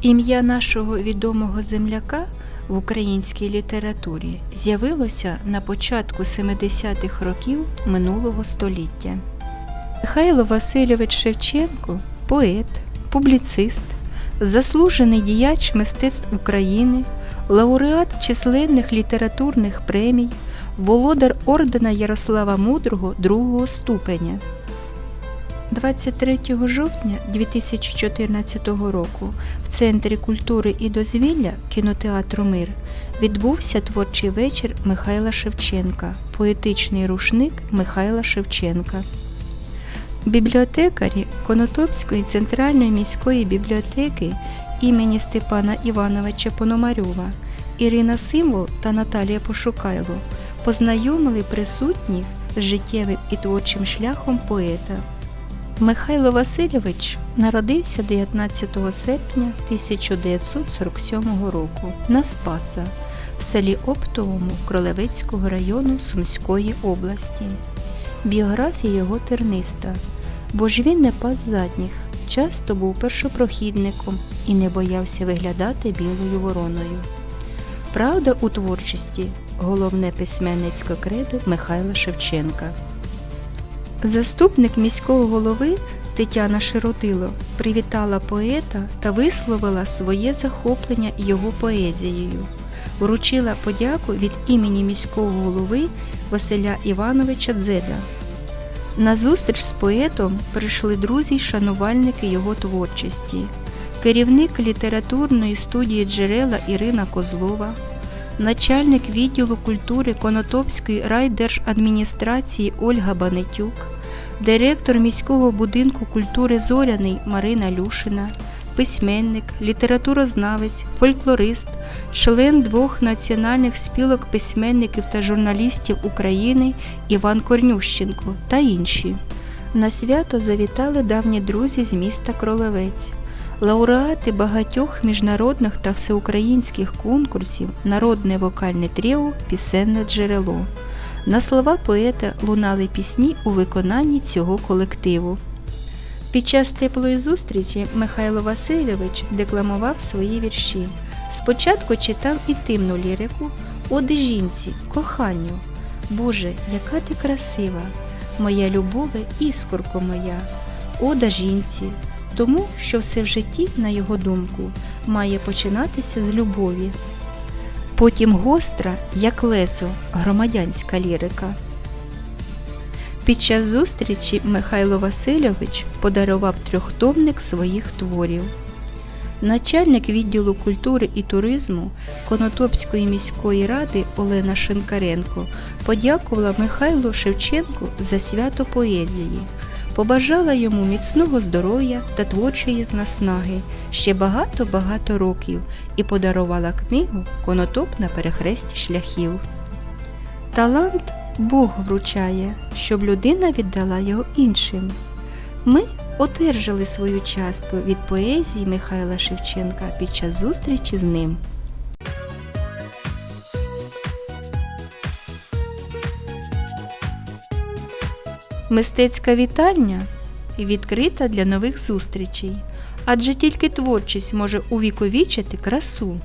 Ім'я нашого відомого земляка в українській літературі з'явилося на початку 70-х років минулого століття. Михайло Васильович Шевченко поет, публіцист, заслужений діяч мистецтв України, лауреат численних літературних премій, володар ордена Ярослава Мудрого другого ступеня. 23 жовтня 2014 року в Центрі культури і дозвілля кінотеатру Мир відбувся творчий вечір Михайла Шевченка, поетичний рушник Михайла Шевченка. Бібліотекарі Конотопської центральної міської бібліотеки імені Степана Івановича Пономарьова Ірина Символ та Наталія Пошукайло познайомили присутніх з життєвим і творчим шляхом поета. Михайло Васильович народився 19 серпня 1947 року на Спаса в селі Оптовому Кролевецького району Сумської області. Біографія його терниста, бо ж він не пас задніх, часто був першопрохідником і не боявся виглядати білою вороною. Правда у творчості головне письменницьке кредо Михайла Шевченка. Заступник міського голови Тетяна Широтило привітала поета та висловила своє захоплення його поезією. Вручила подяку від імені міського голови Василя Івановича Дзеда. На зустріч з поетом прийшли друзі й шанувальники його творчості, керівник літературної студії джерела Ірина Козлова, начальник відділу культури Конотопської райдержадміністрації Ольга Банетюк, директор міського будинку культури Зоряний Марина Люшина, письменник, літературознавець, фольклорист, член двох національних спілок письменників та журналістів України Іван Корнющенко та інші. На свято завітали давні друзі з міста Кролевець. Лауреати багатьох міжнародних та всеукраїнських конкурсів Народне вокальне тріо Пісенне джерело. На слова поета лунали пісні у виконанні цього колективу. Під час теплої зустрічі Михайло Васильович декламував свої вірші. Спочатку читав інтимну лірику Оди жінці, коханню. Боже, яка ти красива, моя любове, іскорко моя, ода жінці, тому що все в житті, на його думку, має починатися з любові. Потім гостра, як лесо, громадянська лірика. Під час зустрічі Михайло Васильович подарував трьохтомник своїх творів. Начальник відділу культури і туризму Конотопської міської ради Олена Шинкаренко подякувала Михайлу Шевченку за свято поезії, побажала йому міцного здоров'я та творчої наснаги ще багато-багато років і подарувала книгу Конотоп на перехресті шляхів. Талант Бог вручає, щоб людина віддала його іншим. Ми одержали свою частку від поезії Михайла Шевченка під час зустрічі з ним. Мистецька вітальня відкрита для нових зустрічей, адже тільки творчість може увіковічити красу.